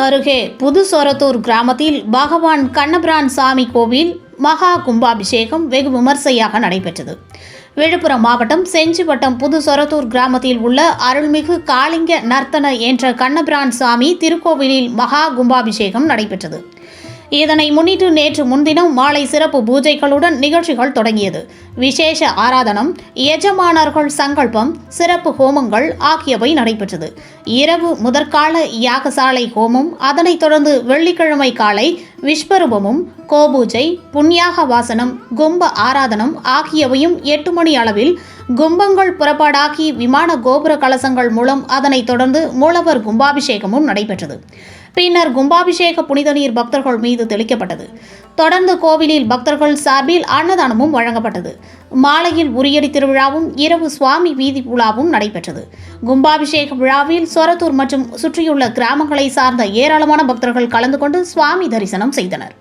அருகே புதுசொரத்தூர் கிராமத்தில் பகவான் கண்ணபிரான் சாமி கோவில் மகா கும்பாபிஷேகம் வெகு விமர்சையாக நடைபெற்றது. விழுப்புரம் மாவட்டம் செஞ்சிவட்டம் புதுசொரத்தூர் கிராமத்தில் உள்ள அருள்மிகு காளிங்க நர்த்தன என்ற கண்ணபிரான் சாமி திருக்கோவிலில் மகா கும்பாபிஷேகம் நடைபெற்றது. இதனை முன்னிட்டு நேற்று முன்தினம் மாலை சிறப்பு பூஜைகளுடன் நிகழ்ச்சிகள் தொடங்கியது. விசேஷ ஆராதனம் எஜமானர்கள் சங்கல்பம் சிறப்பு ஹோமங்கள் ஆகியவை நடைபெற்றது. இரவு முதற்கால யாகசாலை ஹோமம் அதனைத் தொடர்ந்து வெள்ளிக்கிழமை காலை விஸ்வரூபமும் கோபூஜை புண்ணியாக வாசனம் கும்ப ஆராதனம் ஆகியவையும் எட்டு மணி அளவில் கும்பங்கள் புறப்பாடாகி விமான கோபுர கலசங்கள் மூலம் அதனைத் தொடர்ந்து மூலவர் கும்பாபிஷேகமும் நடைபெற்றது. பின்னர் கும்பாபிஷேக புனித நீர் பக்தர்கள் மீது தெளிக்கப்பட்டது. தொடர்ந்து கோவிலில் பக்தர்கள் சார்பில் அன்னதானமும் வழங்கப்பட்டது. மாலையில் உரியடி திருவிழாவும் இரவு சுவாமி வீதி உலாவும் நடைபெற்றது. கும்பாபிஷேக விழாவில் சொரத்தூர் மற்றும் சுற்றியுள்ள கிராமங்களை சார்ந்த ஏராளமான பக்தர்கள் கலந்து கொண்டு சுவாமி தரிசனம் செய்தனர்.